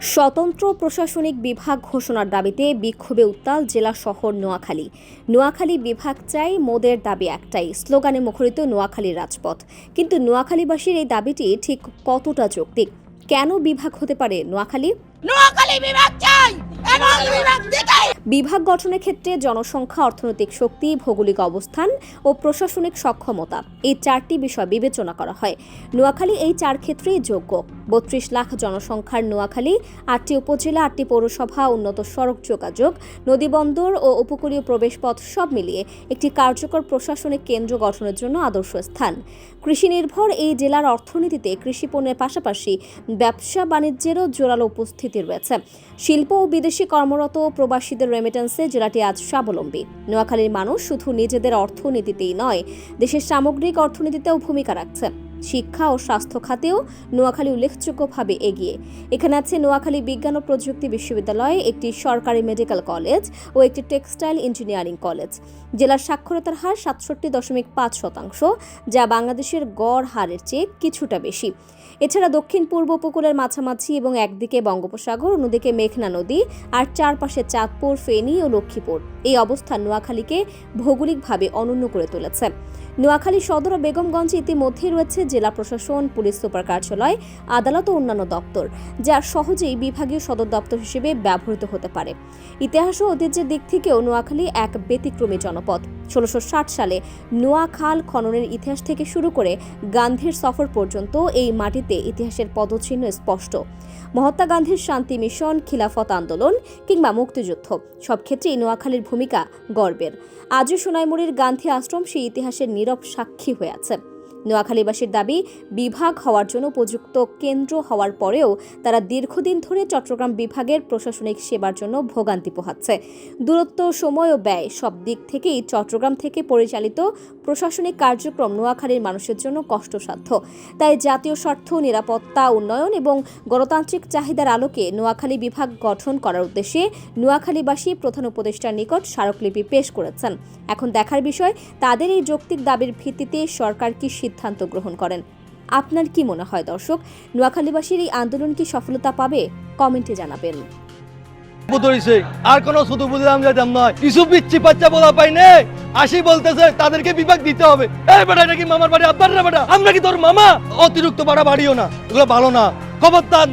স্বতন্ত্র প্রশাসনিক বিভাগ ঘোষণার দাবিতে বিক্ষোভে উত্তাল জেলা শহর নোয়াখালী। নোয়াখালী বিভাগ চাই মোদের দাবি একটাই, স্লোগানে মুখরিত নোয়াখালীর রাজপথ। কিন্তু নোয়াখালীবাসীর এই দাবিটি ঠিক কতটা যৌক্তিক? কেন বিভাগ হতে পারে নোয়াখালী? নোয়াখালী বিভাগ চাই বিভাগ গঠনের ক্ষেত্রে জনসংখ্যা, অর্থনৈতিক শক্তি, ভৌগোলিক অবস্থান ও প্রশাসনিক সক্ষমতা এই চারটি বিষয় বিবেচনা করা হয়। নোয়াখালী এই চার ক্ষেত্রেই যোগ্য। বত্রিশ লাখ জনসংখ্যার নোয়াখালী, আটটি উপজেলা, আটটি পৌরসভা, উন্নত সড়ক যোগাযোগ নদীবন্দর ও উপকূলীয় প্রবেশপথ সব মিলিয়ে একটি কার্যকর প্রশাসনিক কেন্দ্র গঠনের জন্য আদর্শ স্থান। কৃষি নির্ভর এই জেলার অর্থনীতিতে কৃষি পণ্যের পাশাপাশি ব্যবসা বাণিজ্যেরও জোরালো উপস্থিতি রয়েছে। শিল্প ও বিদেশি কর্মরত প্রবাসীদের রেমিটেন্সে জেলাটি আজ স্বাবলম্বী। নোয়াখালীর মানুষ শুধু নিজেদের অর্থনীতিতেই নয়, দেশের সামগ্রিক অর্থনীতিতেও ভূমিকা রাখছে শিক্ষা ও স্বাস্থ্য খাতেও নোয়াখালী উল্লেখযোগ্যভাবে এগিয়ে। এখানে আছে নোয়াখালী বিজ্ঞান ও প্রযুক্তি বিশ্ববিদ্যালয়, একটি সরকারি মেডিকেল কলেজ ও একটি টেক্সটাইল ইঞ্জিনিয়ারিং কলেজ। জেলার সাক্ষরতার হার সাতষট্টি দশমিক পাঁচ শতাংশ, যা বাংলাদেশের গড় হারের চেয়ে কিছুটা বেশি। এছাড়া দক্ষিণ পূর্ব উপকূলের মাঝামাঝি এবং একদিকে বঙ্গোপসাগর, অন্যদিকে মেঘনা নদী আর চারপাশে চাঁদপুর, ফেনী ও লক্ষ্মীপুর। এই অবস্থান নোয়াখালীকে ভৌগোলিকভাবে অনন্য করে তুলেছে। নোয়াখালী সদর ও বেগমগঞ্জে ইতিমধ্যে রয়েছে জেলা প্রশাসন, পুলিশ সুপার কার্যালয়, আদালত ও অন্যান্য দপ্তর, যা সহজেই বিভাগীয় সদর দপ্তর হিসেবে ব্যবহৃত হতে পারে। ইতিহাস ও ঐতিহ্যের দিক থেকেও নোয়াখালী এক ব্যতিক্রমী জনপদ। ষোলোশো সালে নোয়াখাল খননের ইতিহাস থেকে শুরু করে গান্ধীর সফর পর্যন্ত এই মাটিতে ইতিহাসের পদচিহ্ন স্পষ্ট। মহাত্মা গান্ধীর শান্তি মিশন, খিলাফত আন্দোলন কিংবা মুক্তিযুদ্ধ সব ক্ষেত্রেই নোয়াখালীর ভূমিকা গর্বের। আজও সোনাইমুড়ির গান্ধী আশ্রম সেই ইতিহাসের নীরব সাক্ষী হয়ে আছে। নোয়াখালীবাসীর দাবি, বিভাগ হওয়ার জন্য উপযুক্ত কেন্দ্র হওয়ার পরেও তারা দীর্ঘদিন ধরে চট্টগ্রাম বিভাগের প্রশাসনিক সেবার জন্য ভোগান্তি পোহাচ্ছে। দূরত্ব, সময় ও ব্যয় সব দিক থেকেই চট্টগ্রাম থেকে পরিচালিত প্রশাসনিক কার্যক্রম নোয়াখালীর মানুষের জন্য কষ্টসাধ্য। তাই জাতীয় স্বার্থ, নিরাপত্তা, উন্নয়ন এবং গণতান্ত্রিক চাহিদার আলোকে নোয়াখালী বিভাগ গঠন করার উদ্দেশ্যে নোয়াখালীবাসী প্রধান উপদেষ্টার নিকট স্মারকলিপি পেশ করেছেন। এখন দেখার বিষয়, তাদের এই যৌক্তিক দাবির ভিত্তিতে সরকার কি সিদ্ধান্ত গ্রহণ করেন। আপনার কি মনে হয় দর্শক, নোয়াখালীবাসীর এই আন্দোলন কি সফলতা পাবে? কমেন্টে জানাবেন। আর কোন শুধু বুঝলাম যেতাম নয়। কিছু পিচ্ছি বাচ্চা বলা পাই নে। আসি বলতেছে, তাদেরকে বিভাগ দিতে হবে। এই বেটা, এটা কি মামার বাড়ি? আব্বার না বেটা আমরা কি তোর মামা? অতিরিক্ত বাড়া বাড়িও না। এগুলো ভালো না। খবরদার